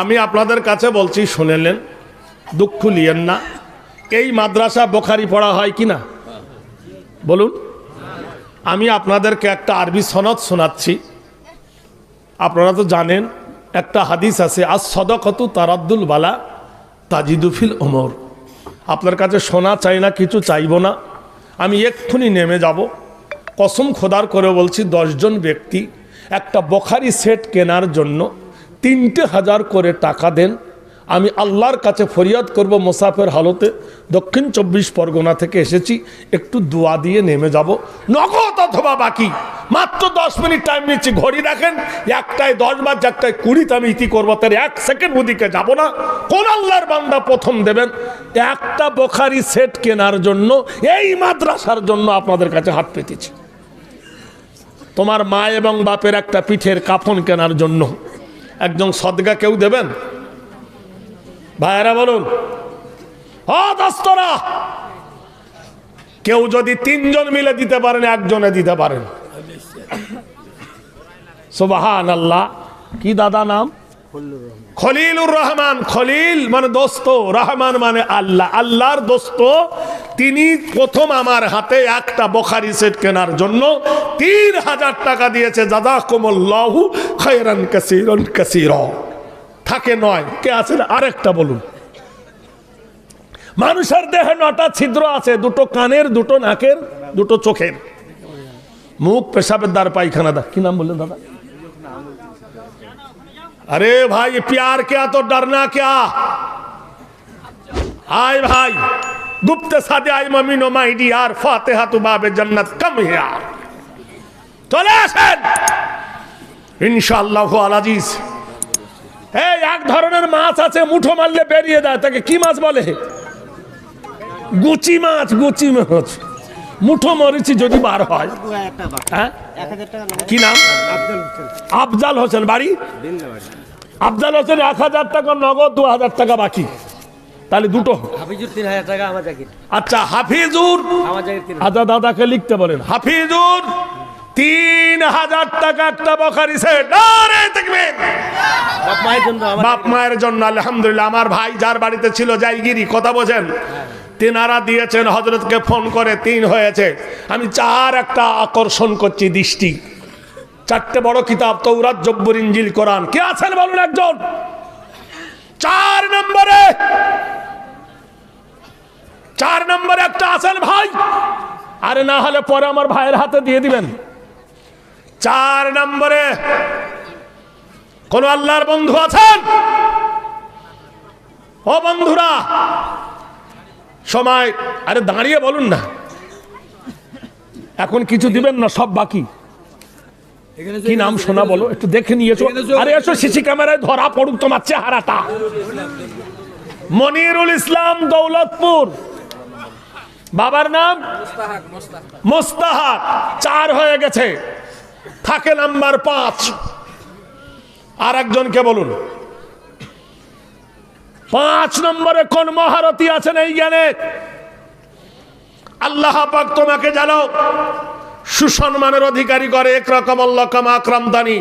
আমি আপনাদের কাছে বলছি শুনেলেন দুঃখ লিয়েন না। এই মাদ্রাসা বোখারি পড়া হয় কি না বলুন। আমি আপনাদেরকে একটা আরবি সনদ শোনাচ্ছি। আপনারা তো জানেন, একটা হাদিস আছে আজ সদকতু তারাদ্দুল বালা তাজিদুফিল ওমর আপনার কাছে শোনা চাই না, কিছু চাইব না। আমি এক্ষুনি নেমে যাব। কসম খোদার করে বলছি, দশজন ব্যক্তি একটা বখারি সেট কেনার জন্য তিনটে হাজার করে টাকা দেন। আমি আল্লাহর কাছে ফরিয়াদ করব মোসাফের হালতে। দক্ষিণ চব্বিশ পরগনা থেকে এসেছি, একটু দোয়া দিয়ে নেমে যাব। নগদ অথবা বাকি। মাত্র দশ মিনিট টাইম নিচ্ছি, ঘড়ি দেখেন, একটায় দশ বাজ একটায় কুড়িতে আমি ইতি করব, তার এক সেকেন্ড ওদিকে যাব না। কোন আল্লাহর বান্দা প্রথম দেবেন? একটা বোখারি সেট কেনার জন্য, এই মাদ্রাসার জন্য আপনাদের কাছে হাত পেতেছি। তোমার মা এবং বাপের একটা পিঠের কাফন কেনার জন্য। একজন সদগা কেউ দেবেন? ভাইয়েরা বলুন। হাস্তরা কেউ যদি তিনজন মিলে দিতে পারেন, একজনে দিতে পারেন। সুবাহান আল্লাহ কি দাদা নাম? খলিলুর রহমান। খলিল মানে দোস্ত, রহমান মানে আল্লাহ। আল্লাহর দোস্ত, তিনি প্রথম আমার হাতে একটা বখারি সেট কেনার জন্য তিন হাজার টাকা দিয়েছে। দাদা কোমল্লাহু খৈরান কাসিরন কাসির। থাকে নয়, কে আছে? না? আরেকটা বলুন। মানুষের দেহে নটা ছিদ্র আছে, দুটো কানের, দুটো নাকের, দুটো চোখের। মুখ, পেশাবের দ্বার, পায়খানা দা কি নাম বললেন দাদা? अरे भाई प्यार क्या तो डरना क्या आय भाई गुप्त सादे आय mummy know my dear Fatiha तू বাবে জান্নাত কম ইয়ার চলে আসেন ইনশাআল্লাহ আল আজিজ এই এক ধরনের মাছ আছে মুঠো মারলে বেরিয়ে দেয় তাকে কি মাছ বলে গুচি মাছ গুচি মাছ মুঠো মরিচি যদি বার হয়। হ্যাঁ? কি নাম? আফজাল হোসেন বাড়ি? আফজাল হোসেন এক হাজার টাকা নগদ দু হাজার টাকা বাকি। তাহলে দুটো হাফিজুর তিন হাজার টাকা আমার আচ্ছা হাফিজুর। তিন। আচ্ছা দাদাকে লিখতে বলেন। হাফিজুর তিন হাজার টাকা একটা বখারি বাপ মায়ের জন্য আলহামদুলিল্লাহ। আমার ভাই যার বাড়িতে ছিল জাইগিরি কথা বোঝেন। তেনারা দিয়েছেন হজরতকে ফোন করে, তিন হয়েছে। আমি চার একটা আকর্ষণ করছি দৃষ্টি। চারটে বড় কিতাব তৌরাত জব্বর ইঞ্জিল কোরআন। কে আছেন বলুন একজন? চার নম্বরে। চার নম্বরে একটা আছেন ভাই। আরে না হলে পরে আমার ভাইয়ের হাতে দিয়ে দিবেন। চার নম্বরে কোন আল্লাহর বন্ধু আছেন? ও বন্ধুরা সময় আরে দাঁড়িয়ে বলুন না। এখন কিছু দিবেন না সব বাকি। কি নাম শোনা বলো একটু দেখে নিয়েছো আরে এসো সিসি ক্যামেরায় ধরা পড়ুক তোমার চেহারাটা। মনিরুল ইসলাম দৌলতপুর। বাবার নাম? মোস্তাহাক। চার হয়ে গেছে। থাকে নাম্বার পাঁচ। আর একজনকে বলুন। পাঁচ নম্বরে কোন মহারথী আছেন এই জ্ঞানে? আল্লাহ পাক তোমাকে জানো সুসম্মানের অধিকারী করে। একরকম আল্লাহ কামা দানি।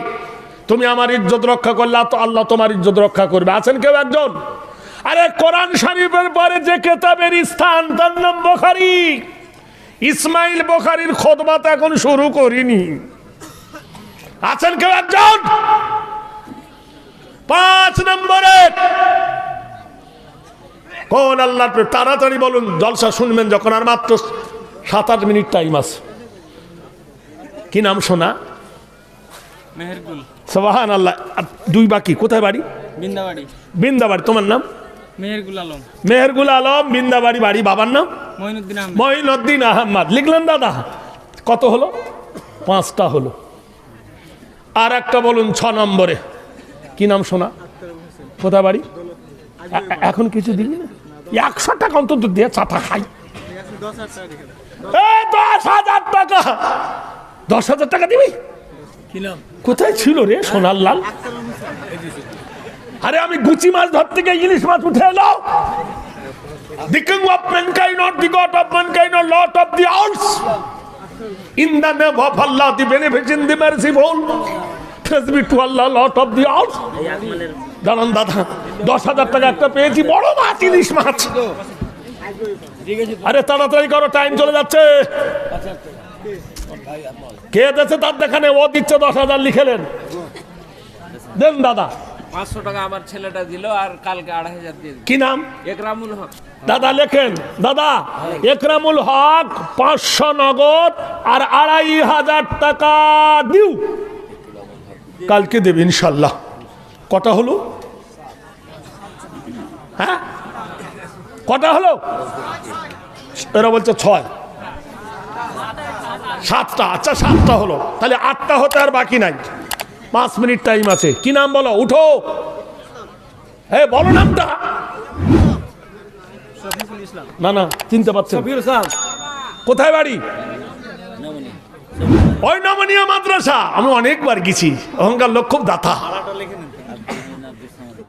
তুমি আমার ইজ্জত রক্ষা করলে তো আল্লাহ তোমার ইজ্জত রক্ষা করবে। আছেন কেউ একজন? আরে কোরআন শরীফের পরে যে কেতাবের স্থান, তার নাম বোখারি। ইসমাইল বোখারির খোদবাত এখন শুরু করিনি। আছেন কেউ একজন? পাঁচ নম্বরে কোন আল্লাহ তাড়াতাড়ি বলুন জলসা শুনবেন যখন আর মাত্র সাত আট মিনিট টাইম আছে। কি নাম শোনা মেহেরগুল সবাহান আল্লাহ দুই বাকি কোথায় বাড়ি? বিন্দাবাড়ি। বিন্দাবাড়ি তোমার নাম? মেহেরগুল আলম। মেহেরগুল আলম বিন্দাবাড়ি বাড়ি বাবার নাম? মঈনুদ্দিন আহমেদ। মঈনুদ্দিন আহমদ। লিখলেন দাদা কত হলো? পাঁচটা হলো। আর একটা বলুন ছ নম্বরে। কি নাম শোনা কোথা বাড়ি এখন কিছু দিন না? একশো টাকা অন্তত দিয়ে চাটা খাই। দশ হাজার টাকা। দশ হাজার টাকা দিবি? কোথায় ছিল রে সোনার লাল? আরে আমি গুচি মাছ ধরতে গিয়ে ইলিশ মাছ উঠে এলাম the king of mankind of the lot of the in the name of the benefit in the mercy ফেসবি to Allah lot of the out দাঁড়ান দাদা দশ হাজার টাকা একটা পেয়েছি বড় মাছ ইলিশ মাছ। আরে তাড়াতাড়ি করো টাইম চলে যাচ্ছে। কে তার দেখানে ও দিচ্ছে দশ হাজার লিখেলেন। দেন দাদা। পাঁচশো টাকা আমার ছেলেটা দিল আর কালকে আড়াই হাজার দিয়ে কি নাম? একরামুল হক। দাদা লেখেন দাদা একরামুল হক পাঁচশো নগদ আর আড়াই হাজার টাকা দিউ। কালকে দেবে ইনশাল্লাহ। কটা হলো? হ্যাঁ? কটা হলো? এরা বলছে ছয়। সাতটা আচ্ছা সাতটা হলো। তাহলে আটটা হতে আর বাকি নাই। পাঁচ মিনিট টাইম আছে। কি নাম বলো? উঠো। হে বলো নামটা। না না চিনতে পারছেন। কোথায় বাড়ি? ওই নমনীয় মাদ্রাসা আমি অনেকবার গেছি অহংকার লোক খুব দাতা।